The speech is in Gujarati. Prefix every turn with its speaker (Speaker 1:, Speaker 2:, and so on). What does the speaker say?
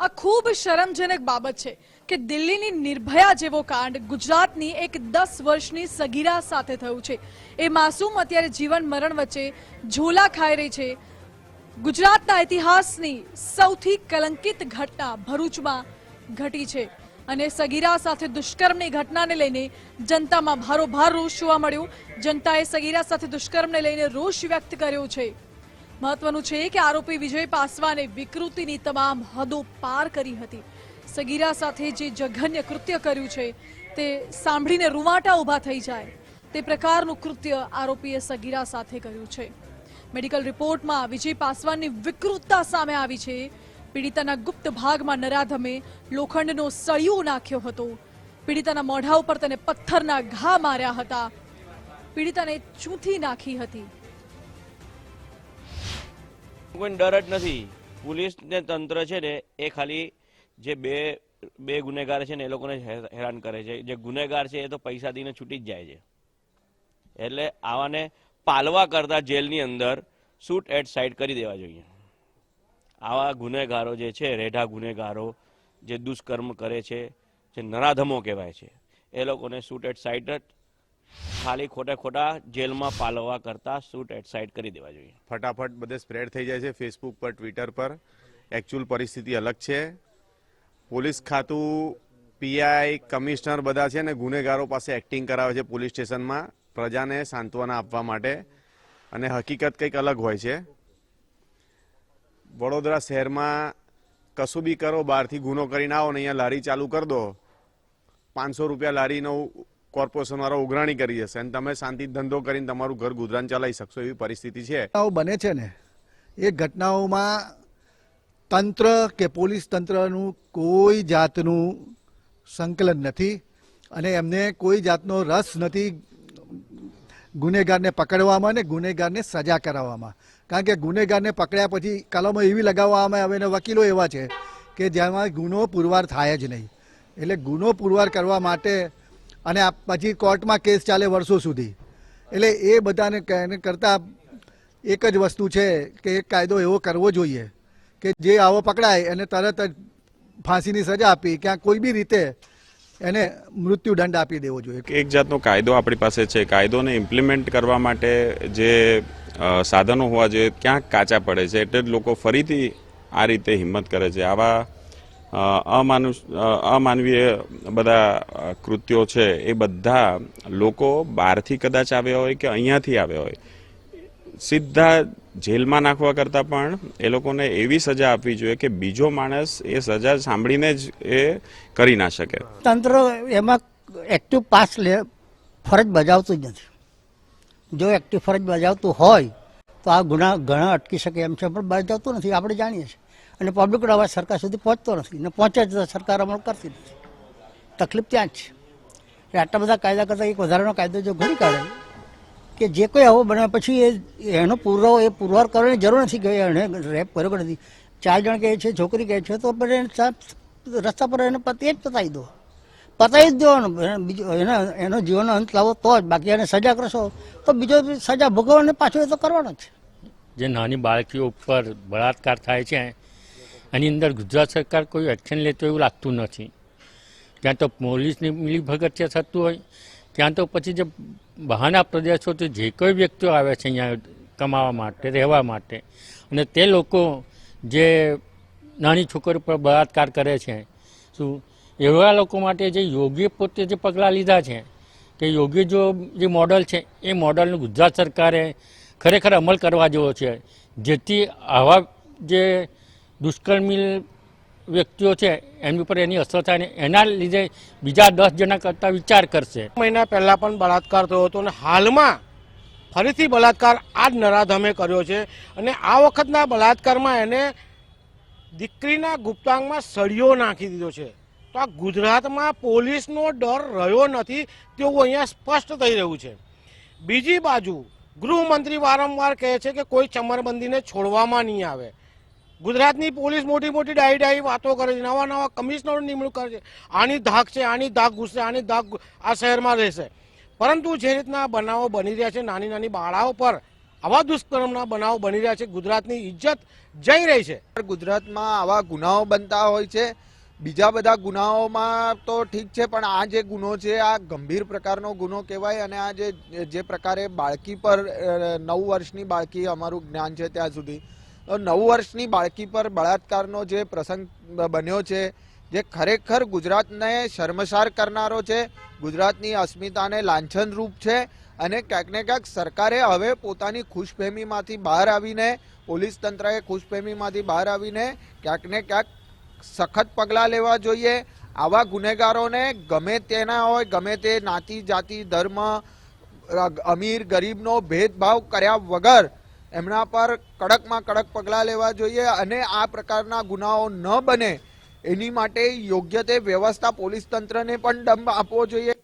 Speaker 1: આ ખૂબ શરમજનક બાબત છે કે દિલ્હીની નિર્ભયા જેવો કાંડ ગુજરાતની એક દસ વર્ષની સગીરા સાથે થયું છે. એ માસૂમ અત્યારે જીવન મરણ વચ્ચે ઝોલા ખાઈ રહી છે. ગુજરાતના ઇતિહાસની સૌથી કલંકિત ઘટના ભરૂચમાં ઘટી છે અને સગીરા સાથે દુષ્કર્મની ઘટનાને લઈને જનતામાં ભારોભાર રોષ જોવા મળ્યો. જનતાએ સગીરા સાથે દુષ્કર્મને લઈને રોષ વ્યક્ત કર્યો છે. મહત્વનું છે કે આરોપી વિજય પાસવાને વિકૃતિની તમામ હદો પાર કરી હતી. સગીરા સાથે જે જઘન્ય કૃત્ય કર્યું છે, તે સાંભળીને રૂવાટા ઊભા થઈ જાય. તે પ્રકારનું કૃત્ય આરોપીએ સગીરા સાથે કર્યું છે. મેડિકલ રિપોર્ટમાં વિજય પાસવાનની વિકૃતતા સામે આવી છે. પીડિતાના ગુપ્ત ભાગમાં નરાધમે લોખંડનો સળિયો નાખ્યો હતો. પીડિતાના મોઢા ઉપર તેને પથ્થરના ઘા માર્યા હતા. પીડિતાને ચૂંથી નાખી હતી.
Speaker 2: કોઈને ડર જ નથી. પોલીસ ને તંત્ર છે ને, એ ખાલી જે બે બે ગુનેગાર છે ને, એ લોકોને હેરાન કરે છે. જે ગુનેગાર છે એ તો પૈસા દઈને છૂટી જ જાય છે. એટલે આવાને પાલવા કરતા જેલની અંદર શૂટ એટ સાઇડ કરી દેવા જોઈએ. આવા ગુનેગારો જે છે, રેઢા ગુનેગારો, જે દુષ્કર્મ કરે છે, જે નરાધમો કહેવાય છે, એ લોકોને શૂટ એટ સાઇડ ખાલી ખોટા ખોટા જેલમાં પાલવા કરતા શૂટ એટસાઇડ કરી દેવા જોઈએ.
Speaker 3: ફટાફટ બધે સ્પ્રેડ થઈ જાય છે ફેસબુક પર ટ્વિટર પર. એકચ્યુઅલ પરિસ્થિતિ અલગ છે. પોલીસ ખાતું પીઆઈ કમિશનર બધા છે ને ગુનેગારો પાસે એક્ટિંગ કરાવે છે પોલીસ સ્ટેશનમાં પ્રજાને સાંત્વના આપવા માટે. અને હકીકત કંઈક અલગ હોય છે. વડોદરા શહેરમાં કશું બી કરો, બહારથી ગુનો કરીને આવો ને અહીંયા લારી ચાલુ કરી દો. પાંચસો રૂપિયા લારીનો કોર્પોરેશન વાળો ઉઘરાણી કરી જશે અને તમે શાંતિ ધંધો કરીને તમારું ઘર ગુજરાન ચલાવી શકશો એવી પરિસ્થિતિ છે.
Speaker 4: બને છે ને, એ ઘટનાઓમાં તંત્ર કે પોલીસ તંત્રનું કોઈ જાતનું સંકલન નથી અને એમને કોઈ જાતનો રસ નથી ગુનેગારને પકડવામાં ને ગુનેગારને સજા કરાવવામાં. કારણ કે ગુનેગારને પકડ્યા પછી કલમો એવી લગાવવામાં આવે અને વકીલો એવા છે કે જેમાં ગુનો પુરવાર થાય જ નહીં. એટલે ગુનો પુરવાર કરવા માટે અને પછી કોર્ટમાં કેસ ચાલે વર્ષો સુધી. એટલે એ બધાને કરતાં એક જ વસ્તુ છે કે એક કાયદો એવો કરવો જોઈએ કે જે આવો પકડાય એને તરત જ ફાંસીની સજા આપી ક્યાં કોઈ બી રીતે એને મૃત્યુદંડ આપી દેવો જોઈએ.
Speaker 5: એક જાતનો કાયદો આપણી પાસે છે. કાયદોને ઇમ્પ્લિમેન્ટ કરવા માટે જે સાધનો હોવા જોઈએ ક્યાંક કાચા પડે છે. એટલે જ લોકો ફરીથી આ રીતે હિંમત કરે છે. આવા અમાનુ અમાનવીય બધા કૃત્યો છે એ બધા લોકો બહારથી કદાચ આવ્યા હોય કે અહીંયાથી આવ્યા હોય. સીધા જેલમાં નાખવા કરતાં પણ એ લોકોને એવી સજા આપવી જોઈએ કે બીજો માણસ એ સજા સાંભળીને જ એ કરી ના શકે.
Speaker 6: તંત્ર એમાં એક્ટિવ પાસ લે, ફરજ બજાવતું જ નથી. જો એક્ટિવ ફરજ બજાવતું હોય તો આ ગુના ઘણા અટકી શકે એમ છે, પણ બજાવતું નથી. આપણે જાણીએ છીએ. અને પબ્લિકનો અવાજ સરકાર સુધી પહોંચતો નથી. ને પહોંચે જ સરકાર અમલ કરતી નથી. તકલીફ ત્યાં જ છે. એટલે આટલા બધા કાયદા કરતાં એક વધારાનો કાયદો જો ઘડી કાઢે, કે જે કોઈ આવો બને, પછી એ એનો પુરાવો, એ પુરવાર કરવાની જરૂર નથી કે એણે રેપ કર્યો નથી. ચાર જણ કહે છે, છોકરી કહે છે, તો પછી એને રસ્તા પર એને પતિ જ પતાવી દો. પતાવી જ દેવાનું એને બીજો એના એનો જીવનનો અંત લાવો તો જ. બાકી એને સજા કરશો તો બીજો સજા ભોગવવાને પાછો એ તો કરવાનો છે.
Speaker 7: જે નાની બાળકીઓ ઉપર બળાત્કાર થાય છે એની અંદર ગુજરાત સરકાર કોઈ એક્શન લેતો એવું લાગતું નથી. ત્યાં તો પોલીસની મિલીભગત થતું હોય. ત્યાં તો પછી જે બહારના પ્રદેશોથી જે કોઈ વ્યક્તિઓ આવે છે અહીંયા કમાવા માટે, રહેવા માટે, અને તે લોકો જે નાની છોકરી પર બળાત્કાર કરે છે, શું? એવા લોકો માટે જે યોગી પોતે જે પગલાં લીધા છે, કે યોગી જો જે મોડલ છે, એ મોડલનું ગુજરાત સરકારે ખરેખર અમલ કરવા જેવો છે. જેથી આવા જે દુષ્કર્મી વ્યક્તિઓ છે એની ઉપર એની અસર થાય ને એના લીધે બીજા દસ જણા કરતાં વિચાર કરશે.
Speaker 8: મહિના પહેલા પણ બળાત્કાર થયો હતો અને હાલમાં ફરીથી બળાત્કાર આ જ નરાધમે કર્યો છે અને આ વખતના બળાત્કારમાં એને દીકરીના ગુપ્તાંગમાં સળિયો નાખી દીધો છે. તો આ ગુજરાતમાં પોલીસનો ડર રહ્યો નથી તેવું અહીંયા સ્પષ્ટ થઈ રહ્યું છે. બીજી બાજુ ગૃહમંત્રી વારંવાર કહે છે કે કોઈ ચમરબંધીને છોડવામાં નહીં આવે. ગુજરાતની પોલીસ મોટી મોટી ડાઈ ડાઈ વાતો કરે છે, નવા નવા કમિશનરો નિમણૂક કરે છે. આની ધાક છે, આની ધાક ઘૂસશે આની ધાક આ શહેરમાં રહેશે. પરંતુ જે રીતના બનાવો બની રહ્યા છે, નાની નાની બાળાઓ પર, આવા દુષ્કર્મના બનાવો બની રહ્યા છે, ગુજરાતની ઇજ્જત જઈ રહી છે.
Speaker 9: ગુજરાતમાં આવા ગુનાઓ બનતા હોય છે. બીજા બધા ગુનાઓમાં તો ઠીક છે, પણ આ જે ગુનો છે, આ ગંભીર પ્રકારનો ગુનો કહેવાય અને આ જે જે પ્રકારે બાળકી પર નવ વર્ષની બાળકી અમારું જ્ઞાન છે ત્યાં સુધી. નવ વર્ષની બાળકી પર બળાત્કારનો જે પ્રસંગ બન્યો છે, જે ખરેખર ગુજરાતને શર્મસાર કરનારો છે, ગુજરાતની અસ્મિતાને લાંછનરૂપ છે અને ક્યાંક ને ક્યાંક સરકારે હવે પોતાની ખુશફહેમીમાંથી બહાર આવીને, પોલીસ તંત્રએ ખુશફહેમીમાંથી બહાર આવીને ક્યાંક ને ક્યાંક સખત પગલાં લેવા જોઈએ. આવા ગુનેગારોને ગમે તેના હોય, ગમે તે નાતી જાતિ ધર્મ અમીર ગરીબનો ભેદભાવ કર્યા વગર એમના પર કડકમાં કડક પગલાં લેવા જોઈએ અને આ પ્રકારના ગુનાઓ ન બને. એની માટે યોગ્ય તે વ્યવસ્થા પોલીસ તંત્રને પણ દંભ આપવો જોઈએ.